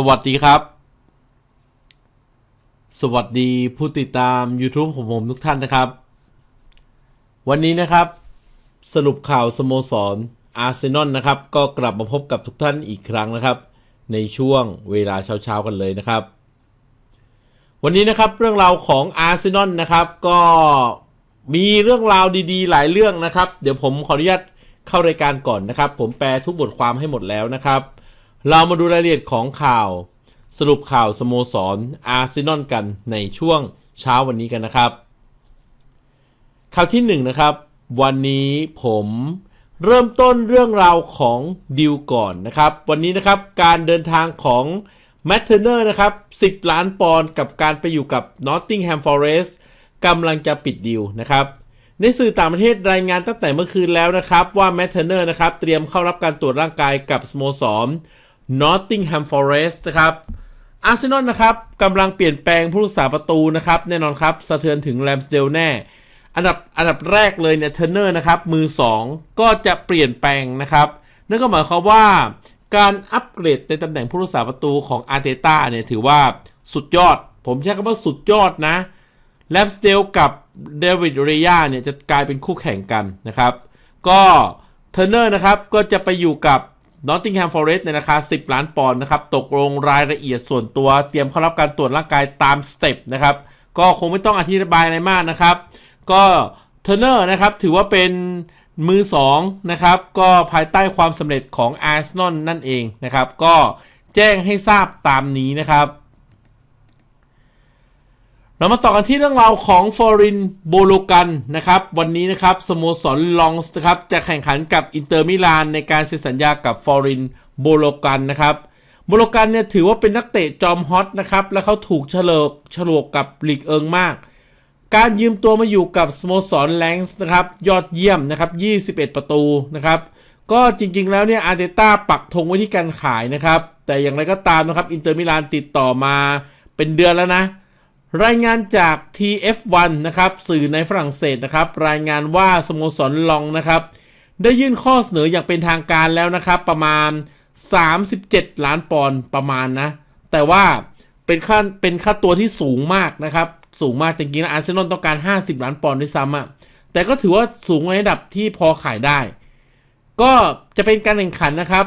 สวัสดีครับ สวัสดีผู้ติดตาม YouTube ของผมทุกท่านนะครับ วันนี้นะครับ สรุปข่าวสโมสรอาร์เซนอลนะครับ ก็กลับมาพบกับทุกท่านอีกครั้งนะครับ ในช่วงเวลาเช้าๆกันเลยนะครับ วันนี้นะครับเรื่องราวของอาร์เซนอลนะครับ ก็มีเรื่องราวดีๆ หลายเรื่องนะครับ เดี๋ยวผมขออนุญาตเข้ารายการก่อนนะครับ ผมแปลทุกบทความให้หมดแล้วนะครับ เรามาดูรายละเอียดของข่าว สรุปข่าวสโมสรอาร์เซนอลกันในช่วงเช้าวันนี้กันนะครับ ข่าวที่1นงนะครับ วันนี้ผมเริ่มต้นเรื่องราวของดิวก่อนนะครับ วันนี้นะครับการเดินทางของแมทเทเนอร์นะครับ 10 ล้านปอนด์กับการไปอยู่กับ Nottingham Forest กำลังจะปิดดิวนะครับ ในสื่อต่างประเทศรายงานตั้งแต่เมื่อคืนแล้วนะครับ ว่าแมทเทเนอร์นะครับ เตรียมเข้ารับการตรวจร่างกายกับสโมสร Nottingham Forest นะครับอาร์เซนอลนะครับกำลังเปลี่ยนแปลงผู้รักษาประตูนะครับ แน่นอนครับสะเทือนถึงแรมสเดลแน่ อันดับอันดับแรกเลยเนี่ยเทอร์เนอร์นะครับ มือ 2 ก็จะเปลี่ยนแปลงนะครับนั่นก็หมายความว่าการอัปเกรดในตำแหน่งผู้รักษาประตูของอาร์เตต้าเนี่ยถือว่าสุดยอด ผมใช้คำว่าสุดยอดนะแรมสเดลกับเดวิดเรียเนี่ยจะกลายเป็นคู่แข่งกันนะครับ ก็เทอร์เนอร์นะครับก็จะไปอยู่กับ นอตติงแฮมฟอร์เรสในราคา 10 ล้านปอนด์นะครับ ตกลงรายละเอียดส่วนตัว เตรียมเข้ารับการตรวจร่างกายตามสเต็ปนะครับ ก็คงไม่ต้องอธิบายอะไรมากนะครับ ก็เทอร์เนอร์นะครับ ถือว่าเป็นมือ2นะครับ ก็ภายใต้ความสำเร็จของอาร์เซนอลนั่นเองนะครับ ก็แจ้งให้ทราบตามนี้นะครับ เรามาต่อกันที่เรื่องราวของฟอรินโบโลกันนะครับวันนี้นะครับสโมสรลองส์นะครับจะแข่งขันกับอินเตอร์มิลานในการเซ็นสัญญากับฟอรินโบโลกันนะครับโบโลกันเนี่ยถือว่าเป็นนักเตะจอมฮอตนะครับและเขาถูกเฉลกฉลวกกับลีกเอิงมาก การยืมตัวมาอยู่กับสโมสรแลงส์นะครับยอดเยี่ยมนะครับ 21 ประตูนะครับก็จริงๆแล้วเนี่ยอาร์เตต้าปักธงไว้ที่การขายนะครับแต่อย่างไรก็ตามนะครับอินเตอร์มิลานติดต่อมาเป็นเดือนแล้วนะ รายงานจาก TF1 นะครับสื่อในฝรั่งเศสนะครับ รายงานว่าสโมสรลองนะครับ ได้ยื่นข้อเสนออย่างเป็นทางการแล้วนะครับ ประมาณ 37 ล้านปอนด์ประมาณนะ แต่ว่าเป็นค่าเป็นค่าตัวที่สูงมากนะครับ สูงมากจริงๆนะอาร์เซนอลต้องการ 50 ล้านปอนด์ด้วยซ้ำอะ่ะแต่ก็ถือว่าสูงในระดับที่พอขายได้ ก็จะเป็นการแข่งขันนะครับ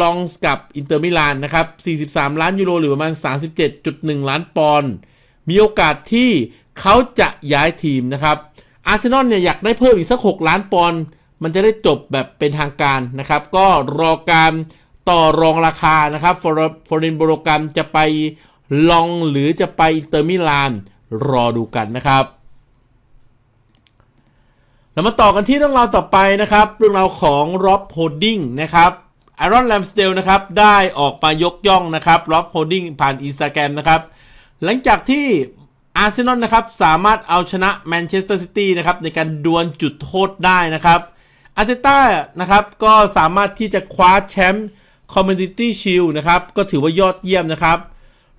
ลองกับอินเตอร์มิลานนะครับ 43 ล้านยูโรหรือประมาณ 37.1 ล้านปอนด์ มีโอกาสที่เขาจะย้ายทีมนะครับอาร์เซนอลเนี่ยอยากได้เพิ่มอีกสัก 6 ล้านปอนด์มันจะได้จบแบบเป็นทางการนะครับ ก็รอการต่อรองราคานะครับฟอร์ฟอรินโบรกรมจะไปลองหรือจะไปอินเตอร์มิลานรอดูกันนะครับเรามาต่อกันที่เรื่องราวต่อไปนะครับ เรื่องราวของร็อบโฮดดิ้งนะครับไอรอนแลมสเดลนะครับได้ออกมายกย่องนะครับร็อบโฮดดิ้งผ่านอินสตาแกรมนะครับ หลังจากที่อาร์เซนอลนะครับสามารถเอาชนะแมนเชสเตอร์ซิตี้นะครับในการดวลจุดโทษได้นะครับอาร์เตต้านะครับก็สามารถที่จะคว้าแชมป์คอมมูนิตี้ชิลนะครับก็ถือว่ายอดเยี่ยมนะครับ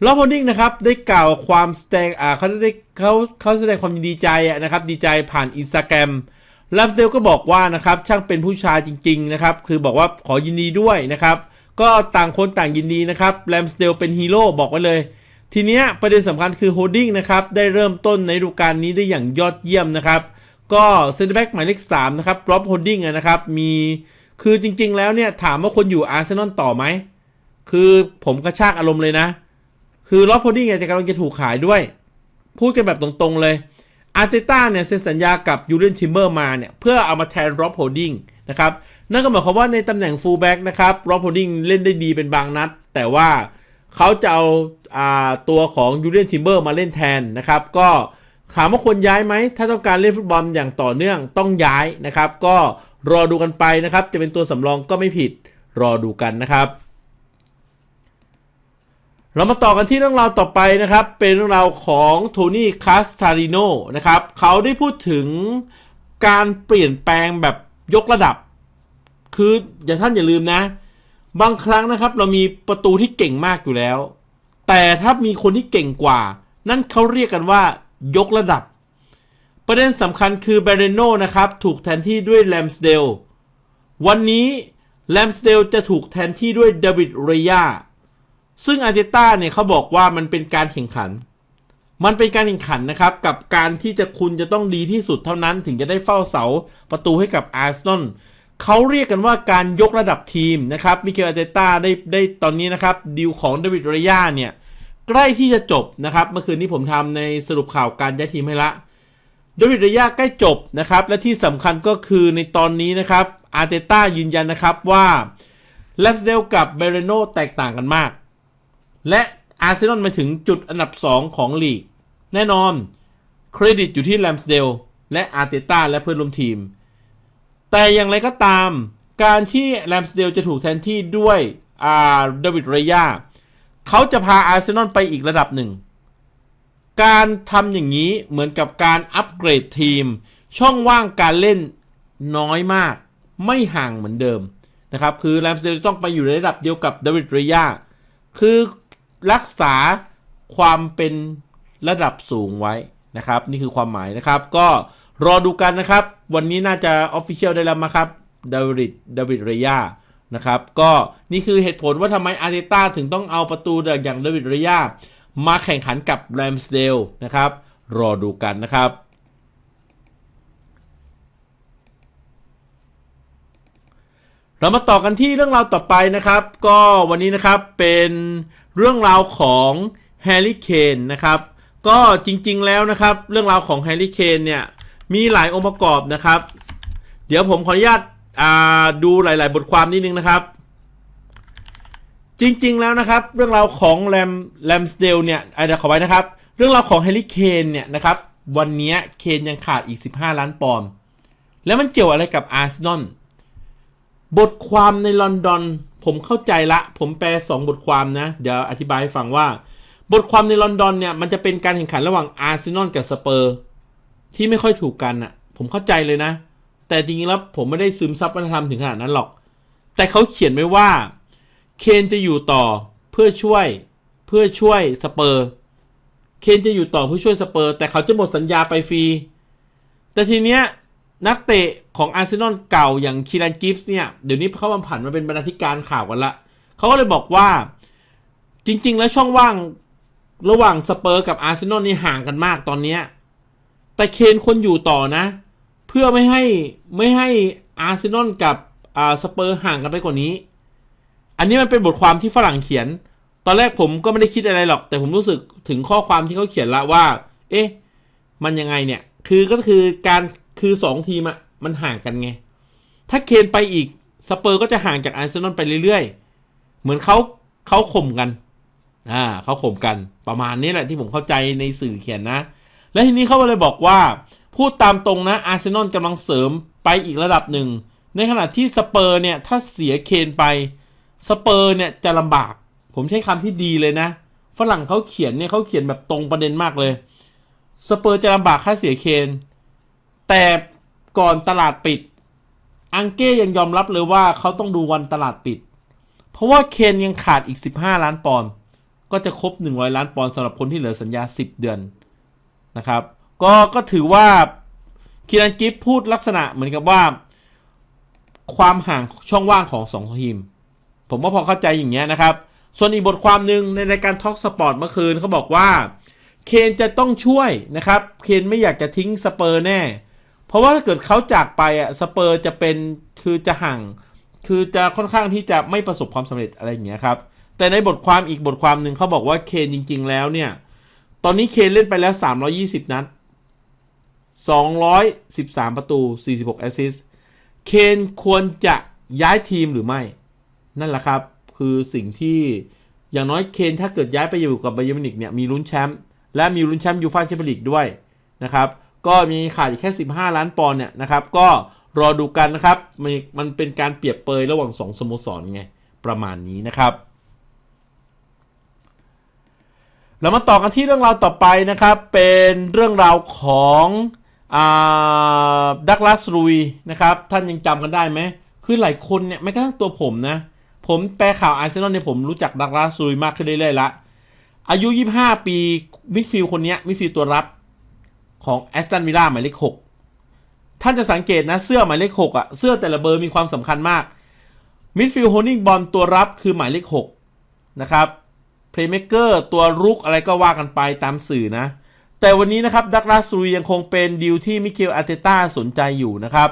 ลอฟโฮดิ้งนะครับได้กล่าวความแสดงอ่าเขาได้เขาเขาแสดงความดีใจอะนะครับดีใจผ่านอินสตาแกรมแลมสเดลก็บอกว่านะครับช่างเป็นผู้ชายจริง ๆ นะครับ คือบอกว่าขอยินดีด้วยนะครับ ก็ต่างคนต่างยินดีนะครับแลมสเดลเป็นฮีโร่บอกไว้เลย ทีเนี้ยประเด็นสำคัญคือโฮดดิ้งนะครับได้เริ่มต้นในฤดูกาลนี้ได้อย่างยอดเยี่ยมนะครับก็เซนเตอร์แบ็กหมายเลข3นะครับร็อบโฮดดิ้งนะครับมีคือจริง ๆ แล้วเนี่ยถามว่าคนอยู่อาร์เซนอลต่อไหมคือผมกระชากอารมณ์เลยนะ คือร็อบโฮดดิ้งจะกำลังจะถูกขายด้วย พูดกันแบบตรงๆเลยอาร์เตต้าเนี่ยเซ็นสัญญากับยูเรนทิมเบอร์มาเนี่ยเพื่อเอามาแทนร็อบโฮดดิ้งนะครับนั่นก็หมายความว่าในตำแหน่งฟูลแบ็กนะครับร็อบโฮดดิ้งเล่นได้ดีเป็นบางนัด แต่ว่า เขาจะเอาอาตัวของยูเรนทิมเบอร์มาเล่นแทนนะครับ ก็ถามว่าควรย้ายไหม ถ้าต้องการเล่นฟุตบอลอย่างต่อเนื่องต้องย้ายนะครับ ก็รอดูกันไปนะครับ จะเป็นตัวสำรองก็ไม่ผิดรอดูกันนะครับ เรามาต่อกันที่เรื่องราวต่อไปนะครับ เป็นเรื่องราวของโทนี่คาสตาริโนนะครับเขาได้พูดถึงการเปลี่ยนแปลงแบบยกระดับ คืออย่าท่านอย่าลืมนะ บางครั้งนะครับเรามีประตูที่เก่งมากอยู่แล้ว แต่ถ้ามีคนที่เก่งกว่า นั่นเขาเรียกกันว่ายกระดับ ประเด็นสำคัญคือเบรโนนะครับถูกแทนที่ด้วยแลมสเดลวันนี้แลมสเดลจะถูกแทนที่ด้วยเดวิดเรยาซึ่งอาร์เตต้าเนี่ยเขาบอกว่ามันเป็นการแข่งขัน มันเป็นการแข่งขันนะครับ กับการที่จะคุณจะต้องดีที่สุดเท่านั้นถึงจะได้เฝ้าเสาประตูให้กับอาร์เซนอล เขาเรียกกันว่าการยกระดับทีมนะครับมิเคลอาเตต้าได้ได้ตอนนี้นะครับดีลของเดวิดเรย่าเนี่ยใกล้ที่จะจบนะครับ เมื่อคืนนี้ผมทำในสรุปข่าวการย้ายทีมให้ละเดวิดเรย่าใกล้จบนะครับ และที่สำคัญก็คือในตอนนี้นะครับอาเตต้ายืนยันนะครับว่าแลฟเซลกับเบเรโนแตกต่างกันมาก และอาร์เซนอลมาถึงจุดอันดับ 2 ของลีก แน่นอนเครดิตอยู่ที่แลมสเดลและอาร์เตต้าและเพื่อนร่วมทีม แต่อย่างไรก็ตาม การที่แลมสเดลจะถูกแทนที่ด้วยอาเดวิดเรย่าเขาจะพาอาร์เซนอลไปอีกระดับหนึ่ง การทำอย่างนี้เหมือนกับการอัปเกรดทีม ช่องว่างการเล่นน้อยมาก ไม่ห่างเหมือนเดิมนะครับ คือแลมสเดลต้องไปอยู่ในระดับเดียวกับเดวิดเรย่าคือรักษาความเป็นระดับสูงไว้นะครับ นี่คือความหมายนะครับก็ รอดูกันนะครับ วันนี้น่าจะออฟฟิเชียลได้แล้วมาครับเดวิดเดวิดเรยานะครับก็นี่คือเหตุผลว่าทำไมอาร์เตต้าถึงต้องเอาประตูอย่างเดวิดเรยามาแข่งขันกับแรมสเดลนะครับ รอดูกันนะครับเรามาต่อกันที่เรื่องราวต่อไปนะครับ ก็วันนี้นะครับเป็นเรื่องราวของแฮร์รี่เคนนะครับ ก็จริงๆแล้วนะครับ เรื่องราวของแฮร์รี่เคนเนี่ย มีหลายองค์ประกอบนะครับ เดี๋ยวผมขออนุญาตดูหลาย ๆ บทความนิดนึงนะครับ จริง ๆ แล้วนะครับ เรื่องราวของแรมแรมสเดลเนี่ยเดี๋ยวขอไว้นะครับ เรื่องราวของแฮร์รี่เคนเนี่ยนะครับ วันนี้เคนยังขาดอีก 15 ล้านปอนด์แล้วมันเกี่ยวอะไรกับอาร์เซนอลบทความในลอนดอนผมเข้าใจละ ผมแปล 2 บทความนะ เดี๋ยวอธิบายให้ฟังว่า บทความในลอนดอนเนี่ย มันจะเป็นการแข่งขันระหว่างอาร์เซนอลกับสเปอร์ ที่ไม่ค่อยถูกกันอะ่ะผมเข้าใจเลยนะ แต่จริงๆแล้วผมไม่ได้ซึมซับวัฒนธรรมถึงขนาดนั้นหรอก แต่เขาเขียนไว้ว่า เคนจะอยู่ต่อเพื่อช่วยเพื่อช่วยสเปอร์ เคนจะอยู่ต่อเพื่อช่วยสเปอร์ แต่เขาจะหมดสัญญาไปฟรี แต่ทีเนี้ยนักเตะของอาร์เซนอลเก่าอย่างคีรันกิฟส์เนี่ย เดี๋ยวนี้เขามาผันมาเป็นบรรณาธิการข่าวกันละ เขาก็เลยบอกว่าจริง ๆ แล้วช่องว่างระหว่างสเปอร์กับอาร์เซนอลนี่ห่างกันมากตอนเนี้ย แต่เคนคนอยู่ต่อนะ เพื่อไม่ให้ไม่ให้อาร์เซนอลกับอ่าสเปอร์ห่างกันไปกว่านี้ อันนี้มันเป็นบทความที่ฝรั่งเขียน ตอนแรกผมก็ไม่ได้คิดอะไรหรอก แต่ผมรู้สึกถึงข้อความที่เขาเขียนละว่า เอ๊ะ มันยังไงเนี่ย คือก็คือการคือ2ทีมอะมันห่างกันไง ถ้าเคนไปอีกสเปอร์ก็จะห่างจากอาร์เซนอลไปเรื่อยๆ เหมือนเขาเขาข่มกัน อ่าเขาข่มกัน ประมาณนี้แหละที่ผมเข้าใจในสื่อเขียนนะ และทีนี้เขาเลยบอกว่า พูดตามตรงนะอาร์เซนอลกำลังเสริมไปอีกระดับหนึ่ง ในขณะที่สเปอร์เนี่ย ถ้าเสียเคนไปสเปอร์เนี่ยจะลำบาก ผมใช้คำที่ดีเลยนะ ฝรั่งเขาเขียนเนี่ยเขาเขียนแบบตรงประเด็นมากเลยสเปอร์จะลำบากค่าเสียเคน แต่ก่อนตลาดปิด อังเก้ยังยอมรับเลยว่าเขาต้องดูวันตลาดปิด เพราะว่าเคนยังขาดอีก 15 ล้านปอนด์ก็จะครบ 100 ล้านปอนด์สำหรับคนที่เหลือสัญญา 10 เดือน นะครับ ก็ก็ถือว่าคีรันกิฟพูดลักษณะเหมือนกับว่า ความห่างช่องว่างของ2ทีม ผมว่าพอเข้าใจอย่างเงี้ยนะครับ ส่วนอีกบทความหนึ่งในรายการทอล์กสปอร์ตเมื่อคืนเขาบอกว่าเคนจะต้องช่วยนะครับ เคนไม่อยากจะทิ้งสเปอร์แน่ เพราะว่าถ้าเกิดเขาจากไปอะสเปอร์จะเป็นคือจะห่าง คือจะค่อนข้างที่จะไม่ประสบความสำเร็จอะไรอย่างเงี้ยครับ แต่ในบทความอีกบทความหนึ่งเขาบอกว่าเคนจริง ๆ แล้วเนี่ย ตอนนี้เคนเล่นไปแล้ว 320 นัด 213 ประตู 46 แอสซิสต์ เคนควรจะย้ายทีมหรือไม่ นั่นแหละครับ คือสิ่งที่อย่างน้อยเคนถ้าเกิดย้ายไปอยู่กับไบเยอร์มินิกเนี่ยมีลุ้นแชมป์และมีลุ้นแชมป์ยูฟ่าแชมเปี้ยนลีกด้วยนะครับ ก็มีขาดอีกแค่ 15 ล้านปอนด์เนี่ยนะครับ ก็รอดูกันนะครับ มันมันเป็นการเปรียบเปยระหว่าง 2 สโมสรไง ประมาณนี้นะครับ เรามาต่อกันที่เรื่องราวต่อไปนะครับ เป็นเรื่องราวของดักลาสรุยนะครับ ท่านยังจำกันได้ไหม คือหลายคนเนี่ยไม่กระทั่งตัวผมนะ ผมแปลข่าวอาร์เซนอลเนี่ยผมรู้จักดักลาสรุยมากขึ้นเรื่อยๆละ อายุ 25 ปีมิดฟิลด์คนนี้มิดฟิลด์ตัวรับของแอสตันวิลล่าหมายเลข 6 ท่านจะสังเกตนะ เสื้อหมายเลข 6อะเสื้อแต่ละเบอร์มีความสำคัญมากมิดฟิลด์โฮนิ่งบอลตัวรับคือหมายเลข 6 นะครับ เพลย์เม k เกอร์ตัวรุกอะไรก็ว่ากันไปตามสื่อนะ แต่วันนี้นะครับดักลาสซูยังคงเป็นดีลที่มิเคลอาร์เตต้าสนใจอยู่นะครับ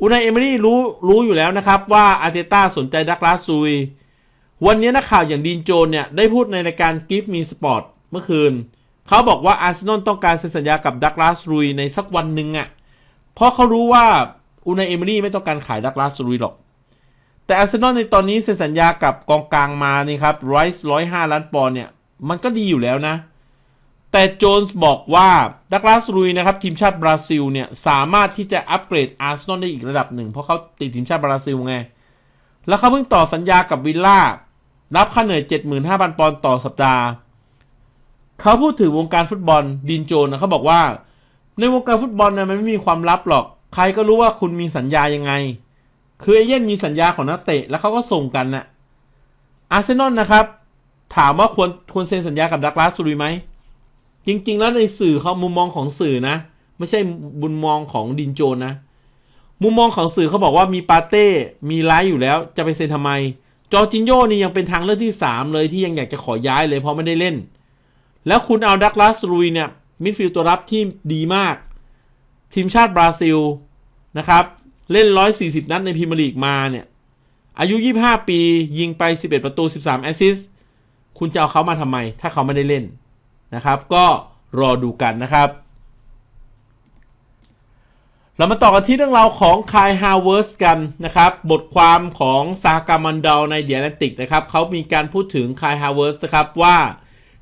อูนายเอมิรี่รู้รู้อยู่แล้วนะครับว่าอาร์เตต้าสนใจดักลาสซูยวันนี้นักข่าวอย่างดีนโจนเนี่ยได้พูดในรายการ Give Me Sport เมื่อคืน เขาบอกว่าอาร์เซนอลต้องการเซ็นสัญญากับดักลาสรูยในสักวันหนึ่งอะ่ะเพราะเขารู้ว่าอูนายเอมิรี่ไม่ต้องการขายดักลาสรูยหรอก แต่อาร์เซนอลในตอนนี้เซ็นสัญญากับกองกลางมานี่ครับไรส์ร้อยห้าล้านปอนด์เนี่ย มันก็ดีอยู่แล้วนะ แต่โจนส์บอกว่าดักลาสรูยนะครับ ทีมชาติบราซิลเนี่ย สามารถที่จะอัปเกรดอาร์เซนอลได้อีกระดับหนึ่ง เพราะเขาติดทีมชาติบราซิลไง แล้วเขาเพิ่งต่อสัญญากับวิลล่ารับค่าเหนื่อย 75,000 ปอนด์ต่อสัปดาห์ เขาพูดถึงวงการฟุตบอลดินโจนนะเขาบอกว่า ในวงการฟุตบอลเนะมันไม่มีความลับหรอก ใครก็รู้ว่าคุณมีสัญญายังไง คือเอเย่นมีสัญญาของนักเตะแล้วเขาก็ส่งกันนะ่ะอาร์เซนอลนะครับ ถามว่าควรควรเซ็นสัญญากับดักลาสซูรีไหม จริง ๆ แล้วในสื่อเขามุมมองของสื่อนะ ไม่ใช่บุญมองของดินโจนนะ มุมมองของสื่อเขาบอกว่ามีปาเต้มีไลฟ์อยู่แล้ว จะไปเซ็นทำไม จอจินโยนี่ยังเป็นทางเลือกที่ 3 เลยที่ยังอยากจะขอย้ายเลยเพราะไม่ได้เล่น แล้วคุณเอาดักลาสลุยเนี่ยมิดฟิลด์ตัวรับที่ดีมาก ทีมชาติบราซิลนะครับ เล่น 140 นัดในพรีเมียร์ลีกมาเนี่ย อายุ 25 ปี ยิงไป 11 ประตู 13 แอสซิสต์คุณจะเอาเขามาทำไม ถ้าเขาไม่ได้เล่นนะครับ ก็รอดูกันนะครับ เรามาต่อกันที่เรื่องราวของคายฮาวเวิร์สกันนะครับ บทความของซากามันดอลในเดียร์แลนติกนะครับเขามีการพูดถึงคายฮาวเวิร์สครับว่า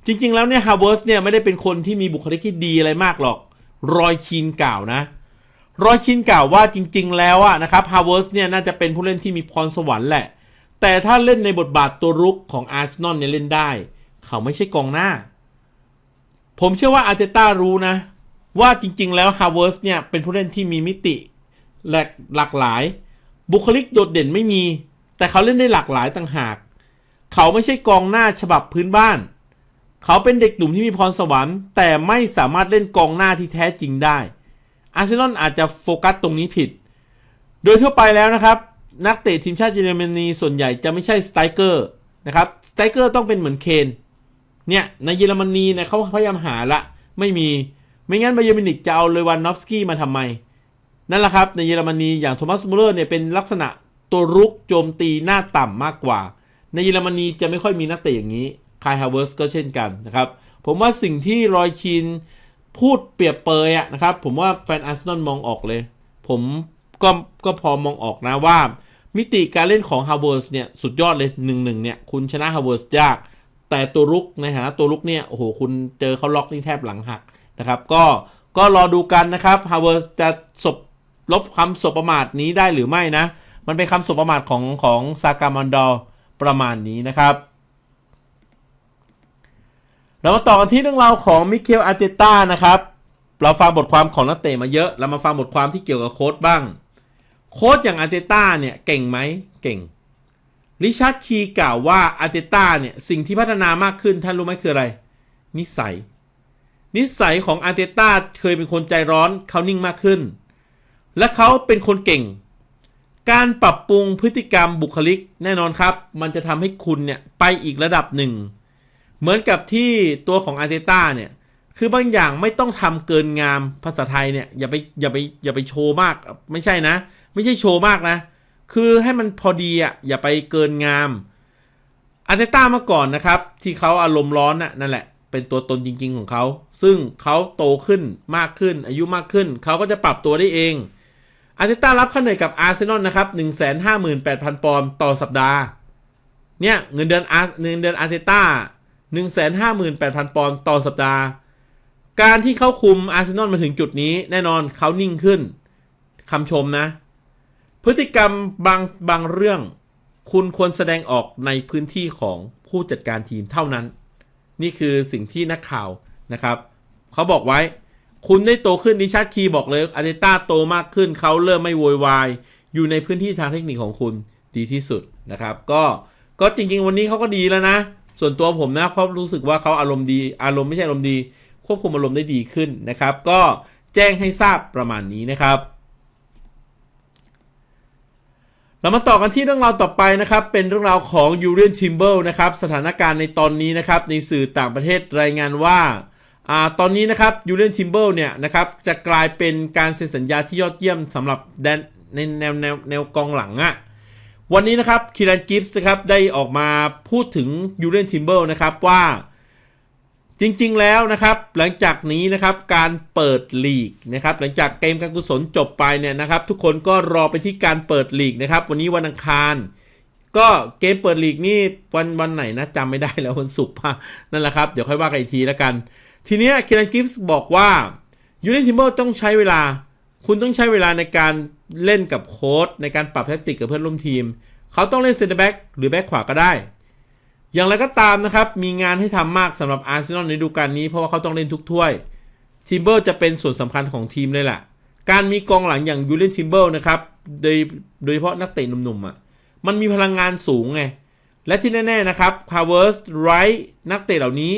จริง ๆ แล้วเนี่ยฮาวเวิร์สเนี่ยไม่ได้เป็นคนที่มีบุคลิกที่ดีอะไรมากหรอก รอยคีนกล่าวนะ รอยคีนกล่าวว่าจริง ๆ แล้วอะนะครับฮาวเวิร์สเนี่ยน่าจะเป็นผู้เล่นที่มีพรสวรรค์แหละ แต่ถ้าเล่นในบทบาทตัวรุกของอาร์เซนอลเนี่ยเล่นได้ เขาไม่ใช่กองหน้า ผมเชื่อว่าอาร์เตต้ารู้นะ ว่าจริง ๆ แล้วฮาวเวิร์สเนี่ยเป็นผู้เล่นที่มีมิติหลากหลากหลาย บุคลิกโดดเด่นไม่มี แต่เขาเล่นได้หลากหลายต่างหาก เขาไม่ใช่กองหน้าฉบับพื้นบ้าน เขาเป็นเด็กหนุ่มที่มีพรสวรรค์ แต่ไม่สามารถเล่นกองหน้าที่แท้จริงได้ อาร์เซนอลอาจจะโฟกัสตรงนี้ผิด โดยทั่วไปแล้วนะครับ นักเตะทีมชาติเยอรมนีส่วนใหญ่จะไม่ใช่สไตรเกอร์นะครับสไตรเกอร์ต้องเป็นเหมือนเคนเนี่ยในเยอรมนีนี่ยเขาพยายามหาละไม่มีไม่งั้นบาเยอร์มินิกจะเอาเลวันนอฟสกี้มาทำไม นั่นแหละครับ ในเยอรมนีอย่างโทมัสมูเลอร์เนี่ยเป็นลักษณะตัวรุกโจมตีหน้าต่ำมากกว่า ในเยอรมนีจะไม่ค่อยมีนักเตะอย่างนี้คายฮาวเวิร์สก็เช่นกันนะครับ ผมว่าสิ่งที่รอยชิน พูดเปรียบเปยอะนะครับ ผมว่าแฟนอาร์เซนอลมองออกเลย ผมก็ก็พอมองออกนะว่า มิติการเล่นของฮาวเวิร์สเนี่ย สุดยอดเลยหนึ่งหนึ่งเนี่ย คุณชนะฮาวเวิร์สยาก แต่ตัวรุกในฐานะตัวรุกเนี่ย โอ้โห คุณเจอเขาล็อกนี่แทบหลังหักนะครับ ก็ก็รอดูกันนะครับฮาวเวิร์สจะสบลบคำสบประมาทนี้ได้หรือไม่นะ มันเป็นคำสบประมาทของของซากามันดอประมาณนี้นะครับ เรามาต่อกันที่เรื่องราวของมิเคลอาร์เตต้านะครับ เราฟังบทความของนักเตะมาเยอะ เรามาฟังบทความที่เกี่ยวกับโค้ดบ้าง โค้ดอย่างอาร์เตต้าเนี่ยเก่งไหมเก่ง ริชาร์ดคีกล่าวว่าอาร์เตต้าเนี่ยสิ่งที่พัฒนามากขึ้นท่านรู้ไหมคืออะไร นิสัย นิสัยของอาร์เตต้าเคยเป็นคนใจร้อนเขานิ่งมากขึ้น และเขาเป็นคนเก่ง การปรับปรุงพฤติกรรมบุคลิกแน่นอนครับ มันจะทำให้คุณเนี่ยไปอีกระดับหนึ่ง เหมือนกับที่ตัวของอาร์เตต้าเนี่ย คือบางอย่างไม่ต้องทำเกินงามภาษาไทยเนี่ย อย่าไปอย่าไปอย่าไปโชว์มาก ไม่ใช่นะ ไม่ใช่โชว์มากนะ คือให้มันพอดีอะอย่าไปเกินงามอาร์เตต้าเมื่อก่อนนะครับ ที่เขาอารมณ์ร้อนน่ะนั่นแหละเป็นตัวตนจริง ๆ ของเขา ซึ่งเขาโตขึ้นมากขึ้น อายุมากขึ้น เขาก็จะปรับตัวได้เองอาร์เตต้ารับค่าเหนื่อยกับอาร์เซนอลนะครับ 158,000 ปอนด์ต่อสัปดาห์ เนี่ย เงินเดือนอาร์เงินเดือนอาร์เตต้า 158,000 ปอนด์ต่อสัปดาห์ การที่เขาคุมอาร์เซนอลมาถึงจุดนี้ แน่นอนเขานิ่งขึ้นคำชมนะ พฤติกรรมบางบางเรื่อง คุณควรแสดงออกในพื้นที่ของผู้จัดการทีมเท่านั้น นี่คือสิ่งที่นักข่าวนะครับเขาบอกไว้ คุณได้โตขึ้นดิชาร์ดคีบอกเลยอาร์เตต้าโตมากขึ้นเขาเริ่มไม่โวยวายอยู่ในพื้นที่ทางเทคนิคของคุณดีที่สุดนะครับ ก็ก็จริง ๆ วันนี้เขาก็ดีแล้วนะ ส่วนตัวผมนะเพราะรู้สึกว่าเขาอารมณ์ดี อารมณ์ไม่ใช่อารมณ์ดี ควบคุมอารมณ์ได้ดีขึ้นนะครับ ก็แจ้งให้ทราบประมาณนี้นะครับ เรามาต่อกันที่เรื่องราวต่อไปนะครับ เป็นเรื่องราวของยูเรียนทิมเบิลนะครับ สถานการณ์ในตอนนี้นะครับ ในสื่อต่างประเทศรายงานว่าอ่าตอนนี้นะครับยูเรียนทิมเบิลเนี่ยนะครับจะกลายเป็นการเซ็นสัญญาที่ยอดเยี่ยมสำหรับแดนในแนวแนวแนวกองหลังอะ วันนี้นะครับคิรันกิฟส์นะครับได้ออกมาพูดถึงยูเรนทิมเบิลนะครับว่าจริงๆแล้วนะครับหลังจากนี้นะครับการเปิดลีกนะครับหลังจากเกมการกุศลจบไปเนี่ยนะครับ ทุกคนก็รอไปที่การเปิดลีกนะครับ วันนี้วันอังคาร ก็เกมเปิดลีกนี่วันวันไหนนะจำไม่ได้แล้ววันศุกร์ป่ะนั่นแหละครับ เดี๋ยวค่อยว่ากันอีกทีแล้วกัน ทีเนี้ยคิรันกิฟส์บอกว่ายูเนทิมเบิลต้องใช้เวลา คุณต้องใช้เวลาในการเล่นกับโค้ดในการปรับแทคติกกับเพื่อนร่วมทีม เขาต้องเล่นเซนเตอร์แบ็กหรือแบ็กขวาก็ได้ อย่างไรก็ตามนะครับ มีงานให้ทำมากสำหรับอาร์เซนอลในฤดูกาลนี้เพราะว่าเขาต้องเล่นทุกถ้วยทิมเบิลจะเป็นส่วนสำคัญของทีมเลยแหละการมีกองหลังอย่างยูเลียนทิมเบิลนะครับโดยโดยเฉพาะนักเตะหนุ่มๆอะมันมีพลังงานสูงไง และที่แน่ๆนะครับคาร์เวิร์สไรท์นักเตะเหล่านี้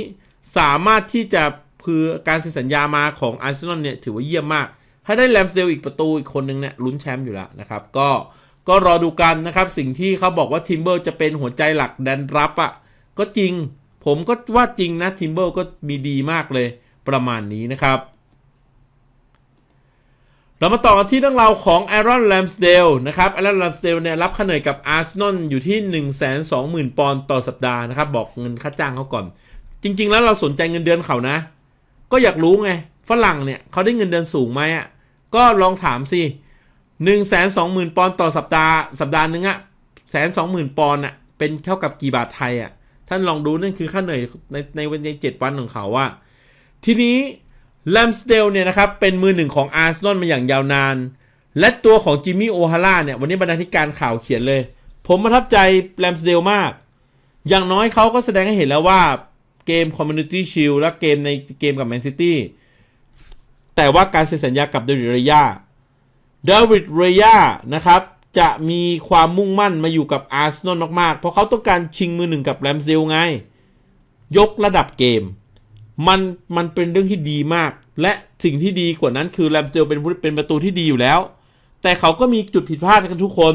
สามารถที่จะคือการเซ็นสัญญามาของอาร์เซนอลเนี่ยถือว่าเยี่ยมมาก ถ้าได้แรมสเดลอีกประตูอีกคนนึงเนี่ยลุ้นแชมป์อยู่แล้วนะครับ ก็ก็รอดูกันนะครับ สิ่งที่เขาบอกว่าทิมเบิลจะเป็นหัวใจหลักแดนรับอะ่ะก็จริง ผมก็ว่าจริงนะทิมเบิลก็มีดีมากเลยประมาณนี้นะครับเรามาต่อกันที่เรื่องราวของ Aaron Ramsdale นะครับ Aaron Ramsdale เนี่ยรับค่าเหนื่อยกับอาร์เซนอลอยู่ที่ 120,000 ปอนด์ต่อสัปดาห์นะครับ บอกเงินค่าจ้างเขาก่อน จริง ๆ แล้วเราสนใจเงินเดือนเขานะ ก็อยากรู้ไง ฝรั่งเนี่ยเขาได้เงินเดือนสูงไหมอะ ก็ลองถามสิ120,000ปอนด์ต่อสัปดาห์ สัปดาห์นึงอะแสนสองหมื่นปอนด์อะเป็นเท่ากับกี่บาทไทยอะท่านลองดูนั่นคือค่าเหนื่อยในในวันในเจ็ดวันของเขาว่าทีนี้แลมสเดลเนี่ยนะครับ เป็นมือหนึ่งของอาร์เซนอลมาอย่างยาวนาน และตัวของจิมมี่โอฮาร่าเนี่ย วันนี้บรรณาธิการข่าวเขียนเลย ผมประทับใจแลมสเดลมาก อย่างน้อยเขาก็แสดงให้เห็นแล้วว่าเกม Community Shield และเกมในเกมกับแมนซิตี้ แต่ว่าการเซ็นสัญญากับเดวิดเรยาเดวิดเรยานะครับ จะมีความมุ่งมั่นมาอยู่กับอาร์เซนอลมากๆ เพราะเขาต้องการชิงมือหนึ่งกับแรมเดลไง ยกระดับเกม มันมันเป็นเรื่องที่ดีมาก และสิ่งที่ดีกว่านั้นคือแรมเดลเป็นเป็นประตูที่ดีอยู่แล้ว แต่เขาก็มีจุดผิดพลาดกันทุกคน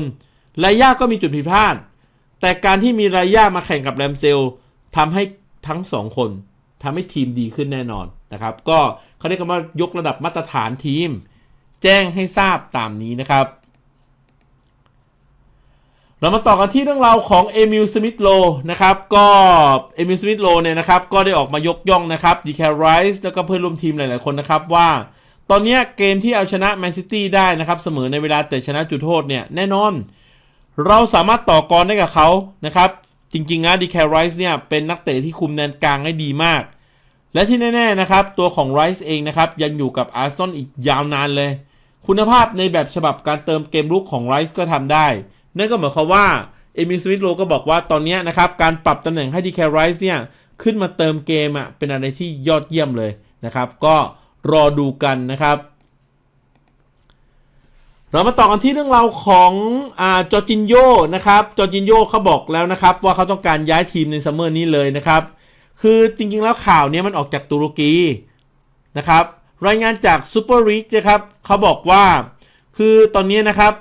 ไรย่าก็มีจุดผิดพลาด แต่การที่มีไรย่ามาแข่งกับแรมเซลทำให้ทั้งสองคนทำให้ทีมดีขึ้นแน่นอน นะครับ ก็เขาเรียกกันว่ายกระดับมาตรฐานทีม แจ้งให้ทราบตามนี้นะครับ เรามาต่อกันที่เรื่องราวของเอมิลสมิธโลนะครับ ก็เอมิลสมิธโลเนี่ยนะครับ ก็ได้ออกมายกย่องนะครับดีแคไรส์แล้วก็เพื่อนร่วมทีมหลาย ๆ คนนะครับว่าตอนนี้เกมที่เอาชนะแมนซิตี้ได้นะครับ เสมอในเวลาแต่ชนะจุดโทษเนี่ยแน่นอน เราสามารถต่อกรได้กับเขานะครับ จริงๆนะดีแคไรส์เนี่ยเป็นนักเตะที่คุมแดนกลางได้ดีมาก และที่แน่ๆนะครับ ตัวของไรส์เองนะครับ ยังอยู่กับอาร์ซอนอีกยาวนานเลย คุณภาพในแบบฉบับการเติมเกมลุกของไรส์ก็ทำได้ นั่นก็หมายความว่าเอมิสวิตโลก็บอกว่าตอนนี้นะครับ การปรับตำแหน่งให้ดีแคไรส์เนี่ย ขึ้นมาเติมเกมอะเป็นอะไรที่ยอดเยี่ยมเลยนะครับ ก็รอดูกันนะครับ เรามาต่อกันที่เรื่องราวของอจอร์จินโยนะครับจอร์จินโยเขาบอกแล้วนะครับ ว่าเขาต้องการย้ายทีมในซัมเมอร์นี้เลยนะครับ คือจริงๆแล้วข่าวนี้มันออกจากตุรกีนะครับรายงานจากซูเปอร์ลีกนะครับเขาบอกว่าคือตอนนี้นะครับ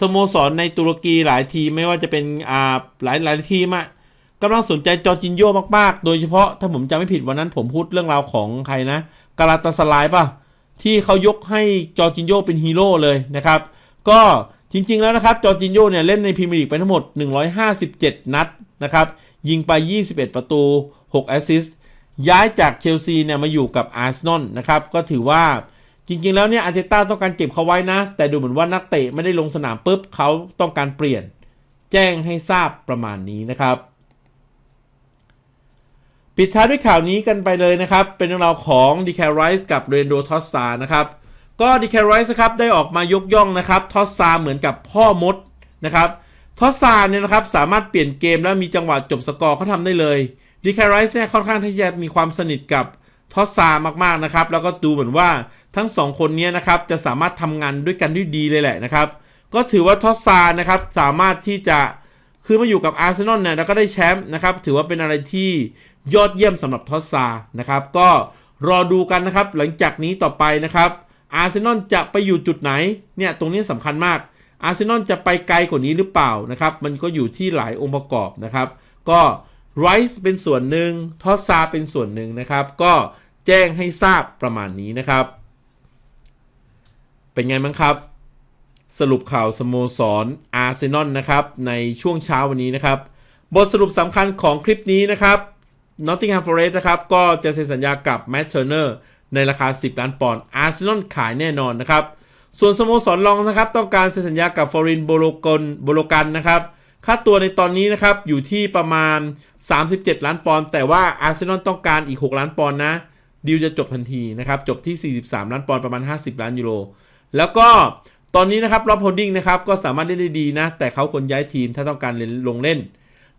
สโมสรในตุรกีหลายทีไม่ว่าจะเป็นอ่าหลายหลายทีมอะกำลังสนใจจอร์จินโยมากๆ โดยเฉพาะถ้าผมจำไม่ผิดวันนั้นผมพูดเรื่องราวของใครนะกาลาตาสลายป่ะที่เขายกให้จอร์จินโยเป็นฮีโร่เลยนะครับ ก็จริงๆแล้วนะครับจอร์จินโยเนี่ยเล่นในพรีเมียร์ลีกไปทั้งหมด 157 นัดนะครับยิงไป 21 ประตู 6 แอสซิสต์ย้ายจากเชลซีเนี่ยมาอยู่กับอาร์เซนอลนะครับ ก็ถือว่าจริง ๆ แล้วเนี่ยอาร์เตต้าต้องการเก็บเขาไว้นะ แต่ดูเหมือนว่านักเตะไม่ได้ลงสนามปุ๊บเขาต้องการเปลี่ยน แจ้งให้ทราบประมาณนี้นะครับ ปิดท้ายด้วยข่าวนี้กันไปเลยนะครับ เป็นเรื่องราวของดีแคไรส์กับเรนโดทอสซานะครับ ก็ดีแคไรส์ครับได้ออกมายกย่องนะครับทอสซาเหมือนกับพ่อมดนะครับทอสซาเนี่ยนะครับสามารถเปลี่ยนเกมและมีจังหวะจบสกอร์เขาทำได้เลย ดีแคไรส์เนี่ยค่อนข้างที่จะมีความสนิทกับทอสซามากๆนะครับ แล้วก็ดูเหมือนว่าทั้งสองคนนี้นะครับจะสามารถทำงานด้วยกันได้ดีเลยแหละนะครับ ก็ถือว่าทอสซานะครับสามารถที่จะคือมาอยู่กับอาร์เซนอลเนี่ยแล้วก็ได้แชมป์นะครับ ถือว่าเป็นอะไรที่ยอดเยี่ยมสำหรับทอสซานะครับ ก็รอดูกันนะครับ หลังจากนี้ต่อไปนะครับอาร์เซนอลจะไปอยู่จุดไหนเนี่ยตรงนี้สำคัญมากอาร์เซนอลจะไปไกลกว่านี้หรือเปล่านะครับ มันก็อยู่ที่หลายองค์ประกอบนะครับ ก็ ไรส์เป็นส่วนหนึ่งทอสซาเป็นส่วนหนึ่งนะครับ ก็แจ้งให้ทราบประมาณนี้นะครับ เป็นไงบ้างครับ สรุปข่าวสโมสรอาร์เซนอลนะครับ ในช่วงเช้าวันนี้นะครับ บทสรุปสำคัญของคลิปนี้นะครับ Nottingham Forest นะครับ ก็จะเซ็นสัญญากับแม t เทอร์เนอร์ในราคา 10 ล้านปอนด์อาร์เซนอลขายแน่นอนนะครับ ส่วนสโมสรรองนะครับ ต้องการเซ็นสัญญากับฟอรินโบโลกนโบโลกันนะครับ ค่าตัวในตอนนี้นะครับ อยู่ที่ประมาณ 37 ล้านปอนด์แต่ว่าอาร์เซนอลต้องการอีก 6 ล้านปอนด์นะดีลจะจบทันทีนะครับ จบที่ 43 ล้านปอนด์ประมาณ 50 ล้านยูโรแล้วก็ตอนนี้นะครับล็อบโฮลดิ้งนะครับก็สามารถเล่นได้ดีนะ แต่เขาควรย้ายทีมถ้าต้องการลงเล่น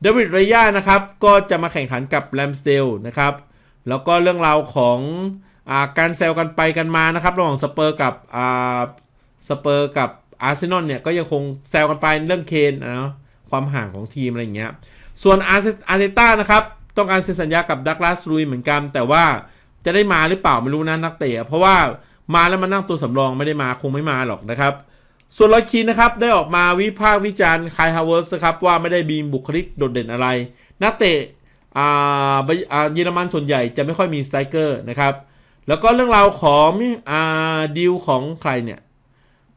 เดวิดเรย่านะครับก็จะมาแข่งขันกับแรมสเดลนะครับแล้วก็เรื่องราวของอาการแซวกันไปกันมานะครับระหว่างสเปอร์กับสเปอร์กับอาร์เซนอลเนี่ยก็ยังคงแซวกันไปเรื่องเคนนะ ความห่างของทีมอะไรเงี้ย ส่วนอาร์เตต้านะครับต้องการเซ็นสัญญากับดักลาสลุยเหมือนกัน แต่ว่าจะได้มาหรือเปล่าไม่รู้นะนักเตะเพราะว่ามาแล้วมานั่งตัวสำรองไม่ได้มาคงไม่มาหรอกนะครับส่วนลอยคีนนะครับได้ออกมาวิพากษ์วิจารณ์คายฮาวเวิร์สครับว่าไม่ได้มีบุคลิกโดดเด่นอะไร นักเตะอ่าเยอรมันส่วนใหญ่จะไม่ค่อยมีสไตรเกอร์นะครับแล้วก็เรื่องราวของอาดีลของใครเนี่ย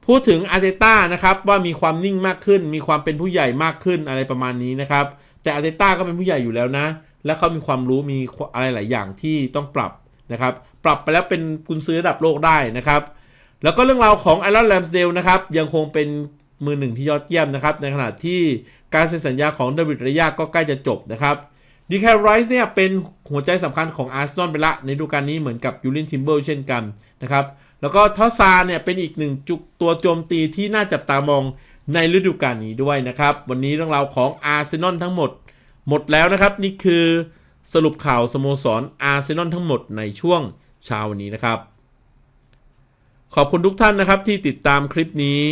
พูดถึงอาร์เตต้านะครับว่ามีความนิ่งมากขึ้น มีความเป็นผู้ใหญ่มากขึ้นอะไรประมาณนี้นะครับ แต่อาร์เตต้าก็เป็นผู้ใหญ่อยู่แล้วนะ และเขามีความรู้มีอะไรหลายอย่างที่ต้องปรับนะครับ ปรับไปแล้วเป็นกุนซื้อระดับโลกได้นะครับ แล้วก็เรื่องราวของไอรอนแลมสเดลนะครับยังคงเป็นมือหนึ่งที่ยอดเยี่ยมนะครับ ในขณะที่การเซ็นสัญญาของเดวิดระยะก็ใกล้จะจบนะครับดีแคร์ไรส์เนี่ยเป็นหัวใจสำคัญของอาร์เซนอลไปละในฤดูกาลนี้เหมือนกับยูรินทิมเบอร์เช่นกันนะครับ แล้วก็ทอซาเนี่ยเป็นอีกหนึ่งจุกตัวโจมตีที่น่าจับตามองในฤดูกาลนี้ด้วยนะครับ วันนี้เรื่องราวของอาร์เซนอลทั้งหมด หมดแล้วนะครับ นี่คือสรุปข่าวสโมสรอาร์เซนอลทั้งหมดในช่วงเช้าวันนี้นะครับ ขอบคุณทุกท่านนะครับที่ติดตามคลิปนี้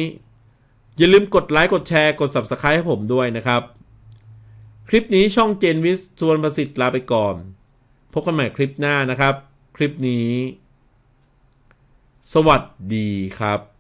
อย่าลืมกดไลค์กดแชร์กด Subscribe ให้ผมด้วยนะครับ คลิปนี้ช่องเจนวิสชวนประสิทธิ์ลาไปก่อน พบกันใหม่คลิปหน้านะครับ คลิปนี้ สวัสดีครับ